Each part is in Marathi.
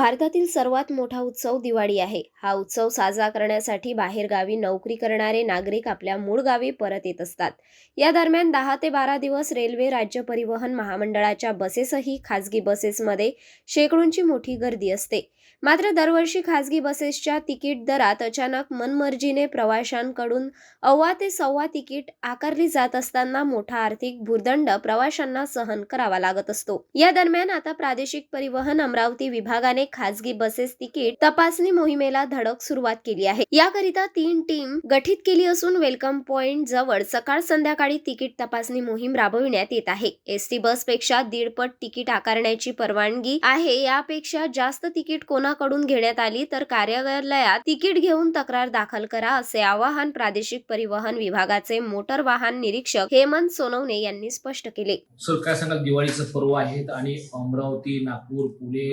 भारतातील सर्वात मोठा उत्सव दिवाळी आहे. हा उत्सव साजरा करण्यासाठी बाहेरगावी नोकरी करणारे नागरिक आपल्या मूळ गावी परत येत असतात. या दरम्यान दहा ते बारा दिवस रेल्वे राज्य परिवहन महामंडळाच्या बसेसही खाजगी बसेसमध्ये शेकडोंची मोठी गर्दी असते. मात्र दरवर्षी खासगी बसेसच्या तिकीट दरात अचानक मनमर्जीने प्रवाशांकडून अव्वा ते सव्वा तिकीट आकारली जात असताना मोठा आर्थिक भूर्दंड प्रवाशांना सहन करावा लागत असतो. या दरम्यान आता प्रादेशिक परिवहन अमरावती विभागाने खासगी बसेस तिकीट तपासणी मोहिमेला धडक सुरुवात केली आहे. याकरिता तीन टीम गठीत केली असून वेलकम पॉइंट जवळ सकाळ संध्याकाळी तिकीट तपासणी मोहीम राबविण्यात येत आहे. एसटी बसपेक्षा दीडपट तिकीट आकारण्याची परवानगी आहे. यापेक्षा जास्त तिकीट कोण कोणाकडून घेण्यात आली तर कार्यालयात तिकीट घेऊन तक्रार दाखल करा असे आवाहन प्रादेशिक परिवहन विभागाचे मोटर वाहन निरीक्षक हेमंत सोनवणे यांनी स्पष्ट केले. सर काय सांगाल? दिवाळीचं पर्व आहे आणि अमरावती नागपूर पुणे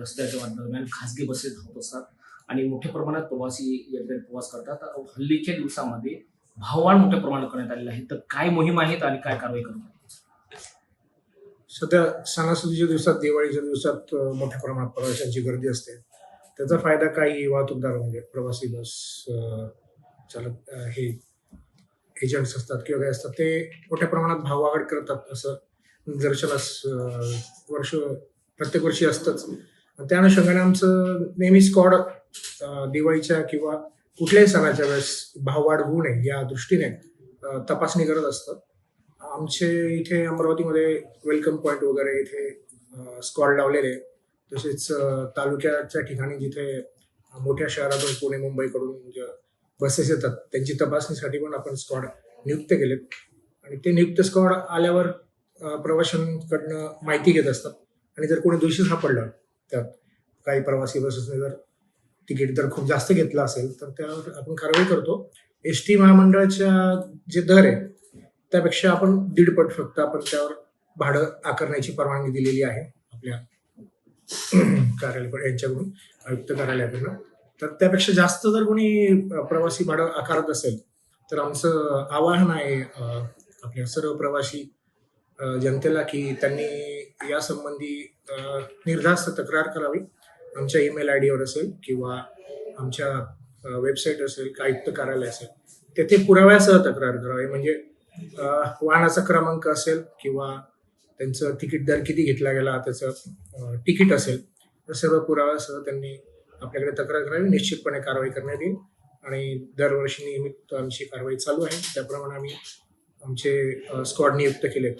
रस्त्याच्या दरम्यान खासगी बसेस धावत असतात आणि मोठ्या प्रमाणात प्रवासी या ठिकाणी प्रवास करतात. हल्लीच्या दिवसामध्ये भाववाढ मोठ्या प्रमाणात करण्यात आलेला आहे. तर काय मोहीम आहेत आणि काय कारवाई करतात सध्या सणासुदीच्या दिवसात दिवाळीच्या दिवसात मोठ्या प्रमाणात प्रवाशांची गर्दी असते. त्याचा फायदा काही वाहतूकदार म्हणजे प्रवासी बस चालक हे एजंट्स असतात किंवा काय असतात ते मोठ्या प्रमाणात भाववाढ करतात असं निदर्शनास वर्ष प्रत्येक वर्षी असतंच. त्या अनुषंगाने आमचं नेहमी स्कॉड दिवाळीच्या किंवा कुठल्याही सणाच्या वेळेस भाववाढ होऊ नये या दृष्टीने तपासणी करत असतात आमचे इथे अमरावतीमध्ये वेलकम पॉईंट वगैरे इथे स्कॉड लावलेले. तसेच तालुक्याच्या ठिकाणी जिथे मोठ्या शहरातून पुणे मुंबईकडून ज्या बसेस येतात त्यांची तपासणीसाठी पण आपण स्कॉड नियुक्त केलेत. आणि ते नियुक्त स्कॉड आल्यावर प्रवाशांकडनं माहिती घेत असतात. आणि जर कोणी दोषी सापडलं त्यात काही प्रवासी बसेसने जर तिकीट जर खूप जास्त घेतलं असेल तर त्यावर आपण कारवाई करतो. एस टी महामंडळाच्या जे दर आहे त्यापेक्षा आपण दीडपट फक्त आपण त्यावर भाडं आकारण्याची परवानगी दिलेली आहे आपल्या कार्यालय यांच्याकडून आयुक्त कार्यालयाकडून. तर त्यापेक्षा जास्त जर कोणी प्रवासी भाडं आकारत असेल तर आमचं आवाहन आहे आपल्या सर्व प्रवासी जनतेला की त्यांनी यासंबंधी निर्धास्त तक्रार करावी. आमच्या ईमेल आय डीवर असेल किंवा आमच्या वेबसाईट असेल आयुक्त कार्यालय असेल तेथे पुराव्यासह तक्रार करावी. म्हणजे वाहनाचा क्रमांक असेल किंवा त्यांचं तिकीट दर किती घेतला गेला त्याचं तिकीट असेल तर सर्व पुराव्यासह त्यांनी आपल्याकडे तक्रार करावी. निश्चितपणे कारवाई करण्यात येईल आणि दरवर्षी नियमित आमची कारवाई चालू आहे. त्याप्रमाणे आम्ही आमचे स्क्वॉड नियुक्त केलेत.